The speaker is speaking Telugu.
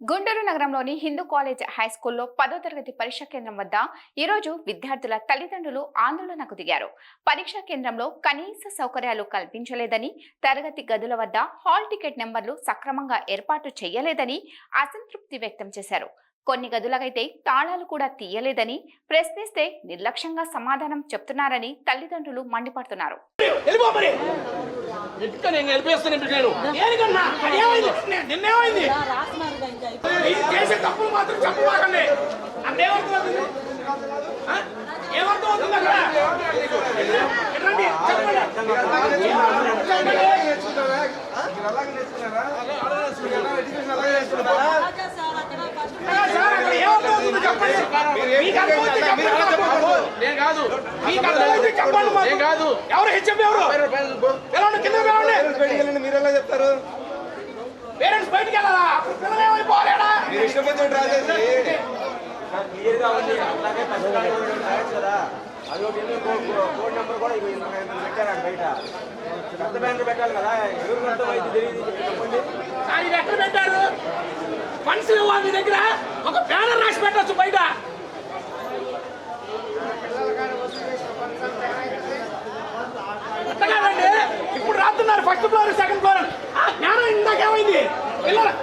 గుంటూరు నగరంలోని హిందూ కాలేజ్ హై స్కూల్లో పదో తరగతి పరీక్షా కేంద్రం వద్ద ఈరోజు విద్యార్థుల తల్లిదండ్రులు ఆందోళనకు దిగారు. పరీక్షా కేంద్రంలో కనీస సౌకర్యాలు కల్పించలేదని తరగతి గదుల వద్ద హాల్ టికెట్ నెంబర్లు సక్రమంగా ఏర్పాటు చేయలేదని అసంతృప్తి వ్యక్తం చేశారు. కొన్ని గదులకైతే తాళాలు కూడా తీయలేదని ప్రశ్నిస్తే నిర్లక్ష్యంగా సమాధానం చెప్తున్నారని తల్లిదండ్రులు మండిపడుతున్నారు మరి ఎక్కడ నేను వెళ్ళిపోస్తాను నేను కాదు. నేను కాదు ఎవరు హెచ్ఎం ఎవరు కింద. మీరు ఎలా చెప్తారు పేరెంట్స్ బయటికి వెళ్ళాలా పిల్లలు ఏమైపోలేడా మీరు ఇష్టం వచ్చి డ్రా చేసి క్లియర్గా ఉంది అట్లాగే పసిపిల్లలు రాయొచ్చు కదా అది ఒకటి ఎన్ని కో- కో- కోడ్ నెంబర్ కూడా పెట్టారు బయట పెద్ద బ్యానర్ పెట్టాలి కదా ఎవరికి అర్థం అయితే తెలియదు చెప్పండి సార్ ఇది ఎక్కడ పెట్టారు. ఫండ్స్ మీ దగ్గర? ఒక ఫస్ట్ ఫ్లోర్ సెకండ్ ఫ్లోర్. ఆ ఇందాకేమైంది? వెళ్ళారా.